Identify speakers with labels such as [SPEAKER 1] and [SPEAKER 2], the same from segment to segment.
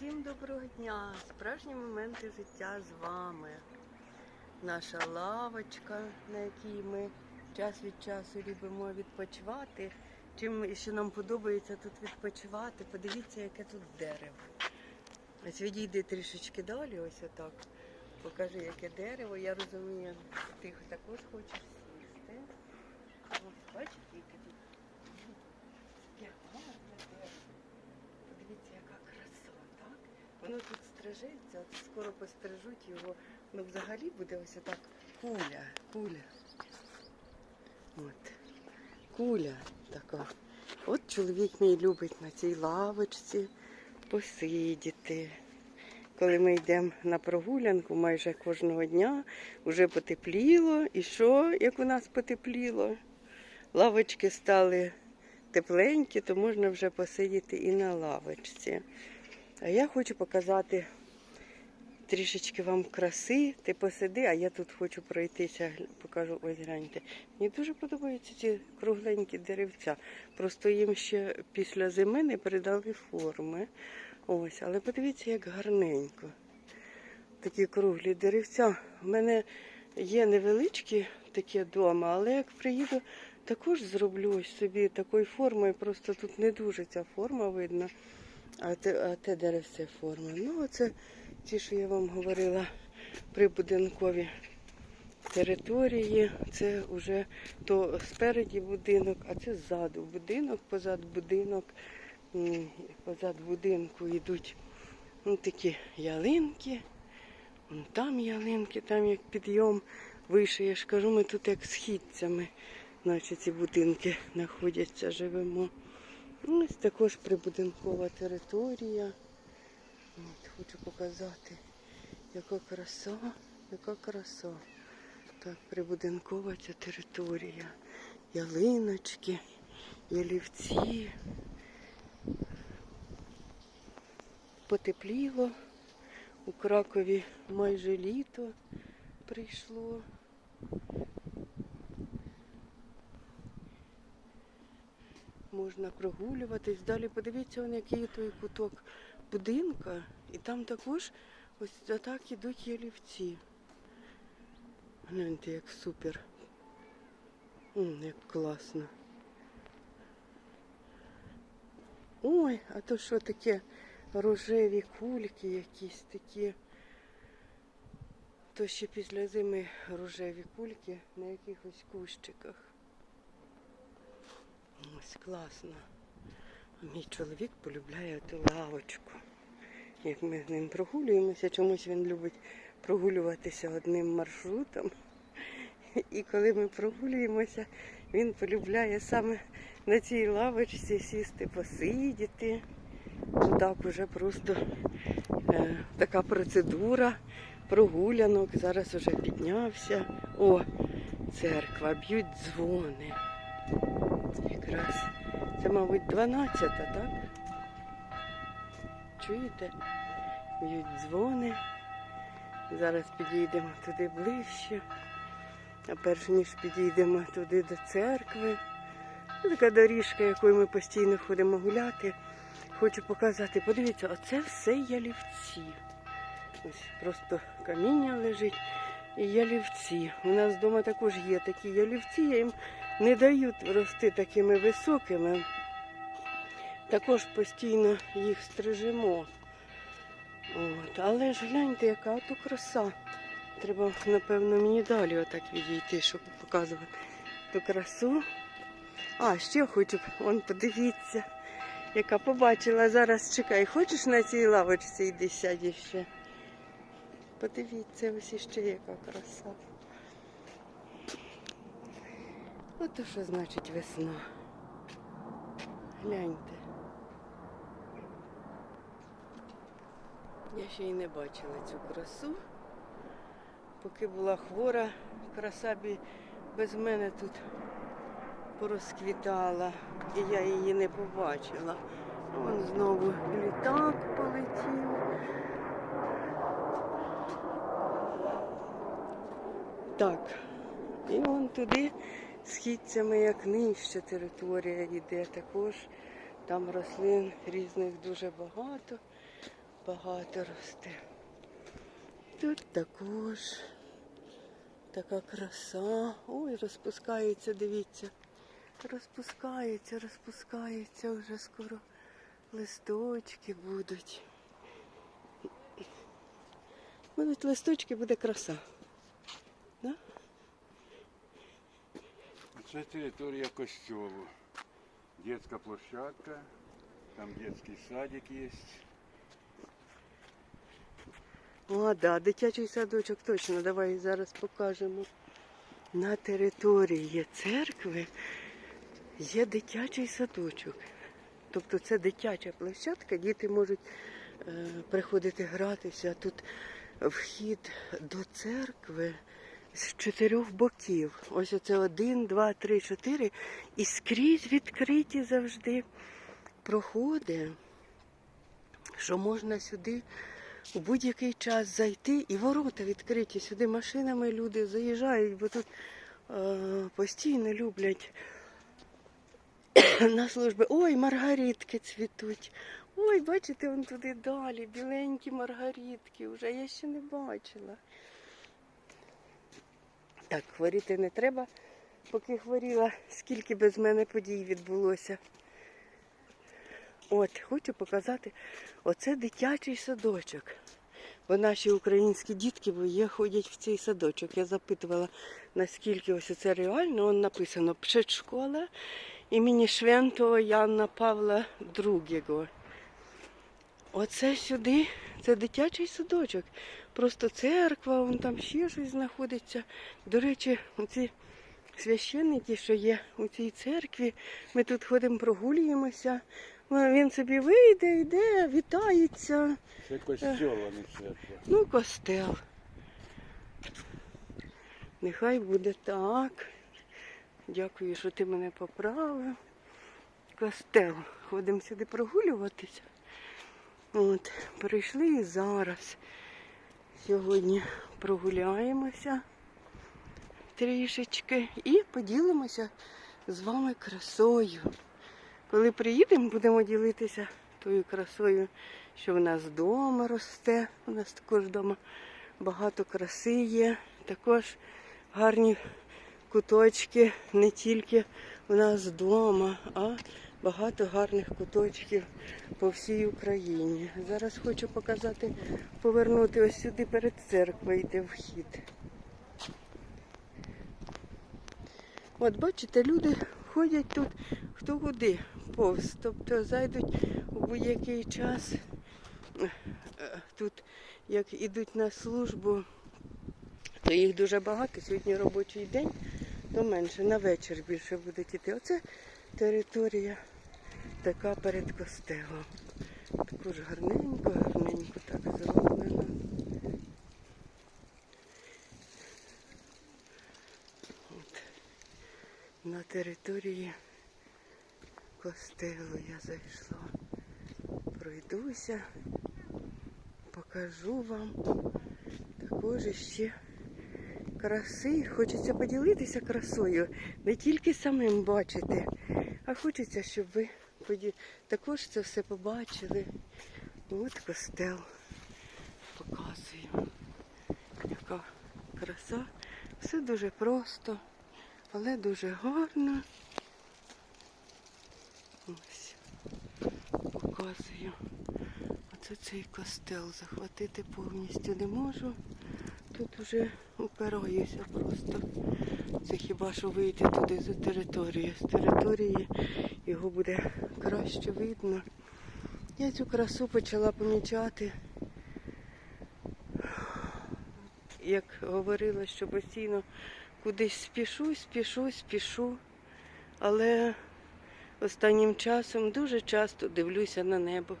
[SPEAKER 1] Всім доброго дня! Справжні моменти життя з вами. Наша лавочка, на якій ми час від часу любимо відпочивати. Чим ще нам подобається тут відпочивати, подивіться, яке тут дерево. Ось відійди трішечки далі, ось отак. Покажи, яке дерево. Я розумію, ти також хочеш сісти. Ось бачите, яке тут. Подивіться, яка краса? Воно тут стрижеться, от скоро пострижуть його. Ну, взагалі буде ось так куля, куля. От. Куля така. От чоловік мій любить на цій лавочці посидіти. Коли ми йдемо на прогулянку майже кожного дня, вже потепліло. І що, як у нас потепліло? Лавочки стали тепленькі, то можна вже посидіти і на лавочці. А я хочу показати трішечки вам краси. Ти посиди, а я тут хочу пройтися, покажу, ось гляньте. Мені дуже подобаються ці кругленькі деревця. Просто їм ще після зими не передали форми. Ось, але подивіться, як гарненько. Такі круглі деревця. У мене є невеличкі такі вдома, але як приїду, також зроблю ось собі такою формою. Просто тут не дуже ця форма видно. А те, а те деревце форма. Ну, оце ті, що я вам говорила, прибудинкові території. Це вже то спереді будинок, а це ззаду будинок, позад будинок. Позад будинку йдуть ну, такі ялинки. Там ялинки, там як підйом вище. Я ж кажу, ми тут як східцями, наче ці будинки знаходяться, живемо. Ну, Ось також прибудинкова територія. Хочу показати, яка краса, яка краса. Так, прибудинкова ця територія. Ялиночки, ялівці. Потепліло. У Кракові майже літо прийшло. Можна прогулюватись. Далі подивіться, який той куток будинка. І там також ось так ідуть ялівці. Гляньте, як супер. Як класно. Ой, а то що таке рожеві кульки якісь такі. То ще після зими рожеві кульки на якихось кущиках. Ось класно. Мій чоловік полюбляє ту лавочку. Як ми з ним прогулюємося, чомусь він любить прогулюватися одним маршрутом. І коли ми прогулюємося, він полюбляє саме на цій лавочці сісти, посидіти. Так уже просто е, така процедура прогулянок. Зараз уже піднявся. О, церква, б'ють дзвони. Якраз це, мабуть, 12, так? Чуєте? Б'ють дзвони. Зараз підійдемо туди ближче. А перш ніж підійдемо туди до церкви. Така доріжка, якою ми постійно ходимо гуляти. Хочу показати, подивіться, оце все ялівці. Ось просто каміння лежить і ялівці. У нас вдома також є такі ялівці, я їм не дають рости такими високими. Також постійно їх стрижемо. От. Але ж гляньте, яка то краса. Треба, напевно, мені далі отак відійти, щоб показувати ту красу. А, ще хочу, он подивіться, яка побачила зараз. Чекай, хочеш на цій лавочці йди сядь ще. Подивіться, ось іще яка краса. Ото що значить весна. Гляньте. Я ще й не бачила цю красу. Поки була хвора, краса без мене тут порозквітала, і я її не побачила. Вон знову літак полетів. Так, і вон туди східцями, як нижча територія йде. Також там рослин різних дуже багато, багато росте. Тут також така краса. Ой, розпускається, дивіться. Розпускається, розпускається, вже скоро листочки будуть. Будуть листочки, буде краса. Да?
[SPEAKER 2] Це територія костьолу. Детська площадка, там детський садик є.
[SPEAKER 1] О, да, дитячий садочок точно. Давай зараз покажемо. На території церкви є дитячий садочок. Тобто це дитяча площадка, діти можуть е, приходити гратися. Тут вхід до церкви з чотирьох боків. Ось оце один, два, три, чотири. І скрізь відкриті завжди проходи, що можна сюди у будь-який час зайти і ворота відкриті. Сюди машинами люди заїжджають, бо тут е, постійно люблять на служби. Ой, маргаритки цвітуть. Ой, бачите, вон туди далі, біленькі маргаритки. Вже я ще не бачила. Так, хворіти не треба, поки хворіла, скільки без мене подій відбулося. От, хочу показати, оце дитячий садочок. Бо наші українські дітки є, ходять в цей садочок. Я запитувала, наскільки ось це реально. Он написано «Предшкола імені Швентого Яна Павла II. Оце сюди, це дитячий садочок. Просто церква, вон там ще щось знаходиться. До речі, оці священники, що є у цій церкві, ми тут ходимо, прогулюємося. Ну, Він собі вийде, йде, вітається.
[SPEAKER 2] Це костьол, а не церква.
[SPEAKER 1] Ну, костел. Нехай буде так. Дякую, що ти мене поправив. Костел. Ходимо сюди прогулюватися. От, прийшли і зараз. Сьогодні прогуляємося трішечки і поділимося з вами красою. Коли приїдемо, будемо ділитися тою красою, що в нас вдома росте. У нас також вдома багато краси є. Також гарні куточки не тільки у нас вдома, а багато гарних куточків по всій Україні. Зараз хочу показати, повернути ось сюди перед церквою йде вхід. От бачите, люди ходять тут хто куди повз. Тобто зайдуть у будь-який час. Е, Тут як ідуть на службу, то їх дуже багато. Сьогодні робочий день, то менше. На вечір більше будуть іти. Оце територія така перед костелом. Також гарненько, гарненько так зроблено. На території костелу я зайшла. Пройдуся, покажу вам також ще краси. Хочеться поділитися красою, не тільки самим бачити, а хочеться, щоб ви поді- також це все побачили. От костел. Показую. Яка краса. Все дуже просто, але дуже гарно. Показую. Оце цей костел захватити повністю не можу. Тут вже упираюся просто. Це хіба що вийти туди за територію. З території його буде краще видно. Я цю красу почала помічати. Як говорила, що постійно кудись спішу, спішу, спішу. Але останнім часом дуже часто дивлюся на небо.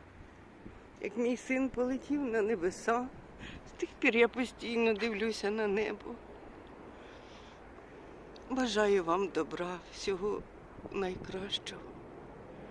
[SPEAKER 1] Як мій син полетів на небеса, з тих пір я постійно дивлюся на небо. Бажаю вам добра, всього найкращого.